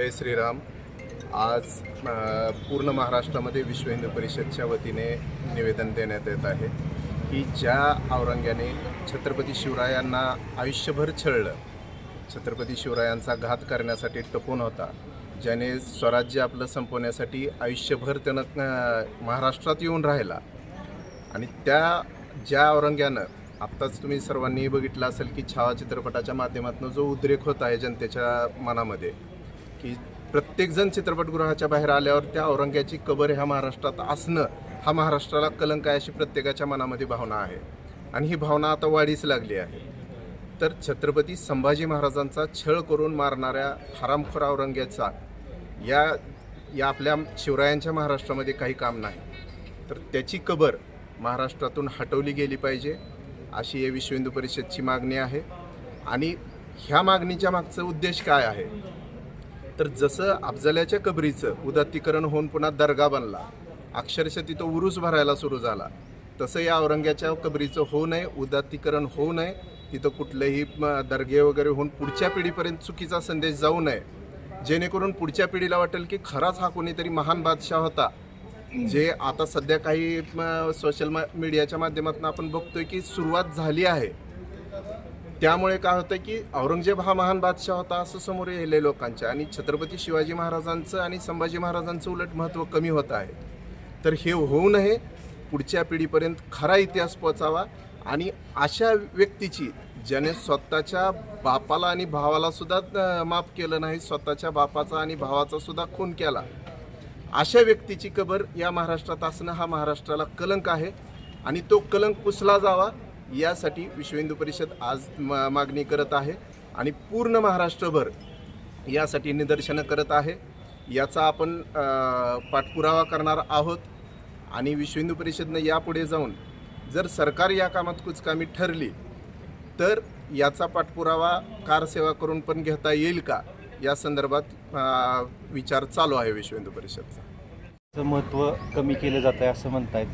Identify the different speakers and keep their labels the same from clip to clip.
Speaker 1: जय श्रीराम. आज पूर्ण महाराष्ट्रामध्ये विश्व हिंदू परिषदच्या वतीने निवेदन देण्यात येत आहे की ज्या औरंग्याने छत्रपती शिवरायांना आयुष्यभर छळलं छत्रपती शिवरायांचा घात करण्यासाठी टपून होता ज्याने स्वराज्य आपलं संपवण्यासाठी आयुष्यभर त्यानं महाराष्ट्रात येऊन राहिला. आणि त्या ज्या औरंग्यानं आत्ताच तुम्ही सर्वांनी बघितलं असेल की छावा चित्रपटाच्या माध्यमातून जो उद्रेक होत आहे जनतेच्या मनामध्ये की प्रत्येकजण चित्रपटगृहाच्या बाहेर आल्यावर त्या औरंग्याची कबर ह्या महाराष्ट्रात असणं हा महाराष्ट्राला कलंक आहे अशी प्रत्येकाच्या मनामध्ये भावना आहे. आणि ही भावना आता वाढीस लागली आहे. तर छत्रपती संभाजी महाराजांचा छळ करून मारणाऱ्या हरामखोर औरंग्याचा या या आपल्या शिवरायांच्या महाराष्ट्रामध्ये काही काम नाही. तर त्याची कबर महाराष्ट्रातून हटवली गेली पाहिजे अशी या विश्व हिंदू परिषदची मागणी आहे. आणि ह्या मागणीच्या मागचं उद्देश काय आहे? तर जसं अफजल्याच्या कबरीचं उदात्तीकरण होऊन पुन्हा दर्गा बनला अक्षरशः तिथं उरूस भरायला सुरू झाला. तसं या औरंग्याच्या कबरीचं होऊ नये उदात्तीकरण होऊ नये तिथं कुठलेही दर्गे वगैरे होऊन पुढच्या पिढीपर्यंत चुकीचा संदेश जाऊ नये. जेणेकरून पुढच्या पिढीला वाटेल की खराच हा कोणीतरी महान बादशाह होता जे आता सध्या काही सोशल मीडियाच्या माध्यमातून आपण बघतोय की सुरुवात झाली आहे. त्यामुळे काय होतं की औरंगजेब हा महान बादशाह होता असं समोर येले लोकांच्या आणि छत्रपती शिवाजी महाराजांचं आणि संभाजी महाराजांचं उलट महत्त्व कमी होत आहे. तर हे होऊ नये. पुढच्या पिढीपर्यंत खरा इतिहास पोचावा. आणि अशा व्यक्तीची ज्याने स्वतःच्या बापाला आणि भावाला सुद्धा माफ केलं नाही स्वतःच्या बापाचा आणि भावाचा सुद्धा खून केला. अशा व्यक्तीची कबर या महाराष्ट्रात असणं हा महाराष्ट्राला कलंक आहे. आणि तो कलंक पुसला जावा. यासाठी विश्व हिंदू परिषद आज मा- मागणी करत आहे आणि पूर्ण महाराष्ट्रभर यासाठी निदर्शनं करत आहे. याचा आपण पाठपुरावा करणार आहोत आणि विश्व हिंदू परिषदनं यापुढे जाऊन जर सरकार या कामात कुचकामी ठरली तर याचा पाठपुरावा कारसेवा करून पण घेता येईल का? या संदर्भात विचार चालू आहे विश्व हिंदू परिषदचा.
Speaker 2: चं महत्त्व कमी केलं जात आहे असं म्हणतायत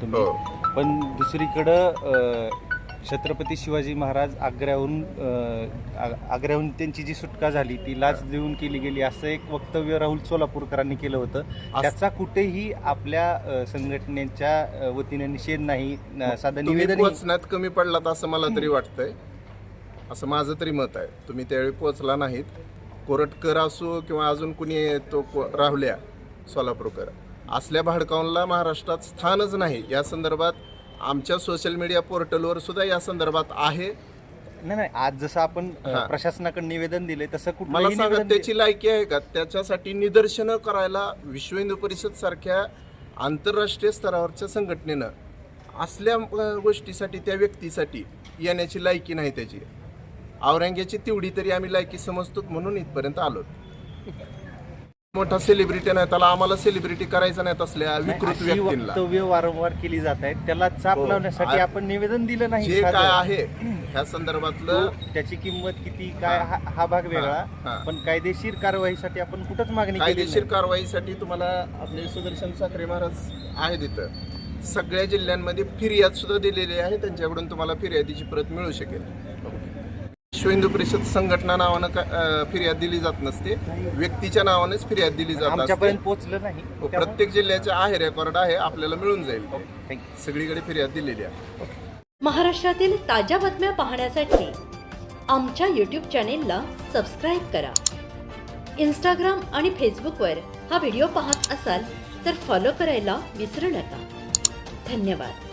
Speaker 2: तुम्ही.
Speaker 1: हो.
Speaker 2: पण दुसरीकडं छत्रपती शिवाजी महाराज आग्र्याहून आग्र्याहून त्यांची जी सुटका झाली ती लाच देऊन केली गेली असं एक वक्तव्य राहुल सोलापूरकरांनी केलं होतं. त्याचा कुठेही आपल्या संघटनेच्या वतीने निषेध नाही साधं निवेदन
Speaker 1: पोचण्यात कमी पडलात असं मला तरी वाटतंय. असं माझं तरी मत आहे. तुम्ही त्यावेळी पोचला नाहीत. कोरटकर असो किंवा अजून कुणी तो राहुल्या सोलापूरकर. असल्या भाडकाऊनला महाराष्ट्रात स्थानच नाही. या संदर्भात आमच्या सोशल मीडिया पोर्टलवर सुद्धा या संदर्भात आहे.
Speaker 2: नाही नाही आज जसं आपण
Speaker 1: हा.
Speaker 2: प्रशासनाकडे निवेदन दिले तसं
Speaker 1: मला
Speaker 2: कुठलंही
Speaker 1: सांगा
Speaker 2: निवेदन दि-
Speaker 1: त्याची लायकी आहे का? त्याच्यासाठी निदर्शनं करायला विश्व हिंदू परिषद सारख्या आंतरराष्ट्रीय स्तरावरच्या संघटनेनं असल्या अ, गोष्टीसाठी त्या व्यक्तीसाठी येण्याची लायकी नाही त्याची. औरंग्याची तेवढी तरी आम्ही लायकी समजतो म्हणून इथपर्यंत आलो मोठा सेलिब्रिटी नाही त्याला आम्हाला सेलिब्रिटी करायचं नाही तसल्या विकृत
Speaker 2: अशी
Speaker 1: व्यक्तींना
Speaker 2: वक्तव्य वारंवार केली जात आहेत. त्याला चाप
Speaker 1: हो.
Speaker 2: लावण्यासाठी
Speaker 1: आ-
Speaker 2: आपण निवेदन दिलं नाही
Speaker 1: जे
Speaker 2: साधं.
Speaker 1: काय आहे ह्या संदर्भातलं
Speaker 2: तो त्याची किंमत किती काय हा. हा भाग वेगळा. पण कायदेशीर कारवाईसाठी आपण कुठंच मागणी केली
Speaker 1: कायदेशीर
Speaker 2: नाही.
Speaker 1: कारवाईसाठी तुम्हाला आपले सुदर्शन साखरे महाराज आहे तिथं सगळ्या जिल्ह्यांमध्ये फिर्याद सुद्धा दिलेली आहे. त्यांच्याकडून तुम्हाला फिर्यादीची प्रत मिळू शकेल. विश्व हिंदू परिषद संघटना नावानं का- अं, फिर्याद दिली जात नसते. व्यक्तीच्या नावानेच फिर्याद दिली जात असते.
Speaker 2: आमच्यापर्यंत पोहोचलं नाही.
Speaker 1: हो, प्रत्येक जिल्ह्याचे आहे रेकॉर्ड आहे आपल्याला मिळून जाईल. ते. सगळीकडे फिर्याद दिलेली आहे.
Speaker 3: महाराष्ट्रातील ताज्या बातम्या पाहण्यासाठी आमच्या यूट्यूब चॅनेलला सबस्क्राईब करा. इंस्टाग्राम आणि फेसबुकवर हा व्हिडिओ पाहत असाल तर फॉलो करायला विसरू नका. धन्यवाद.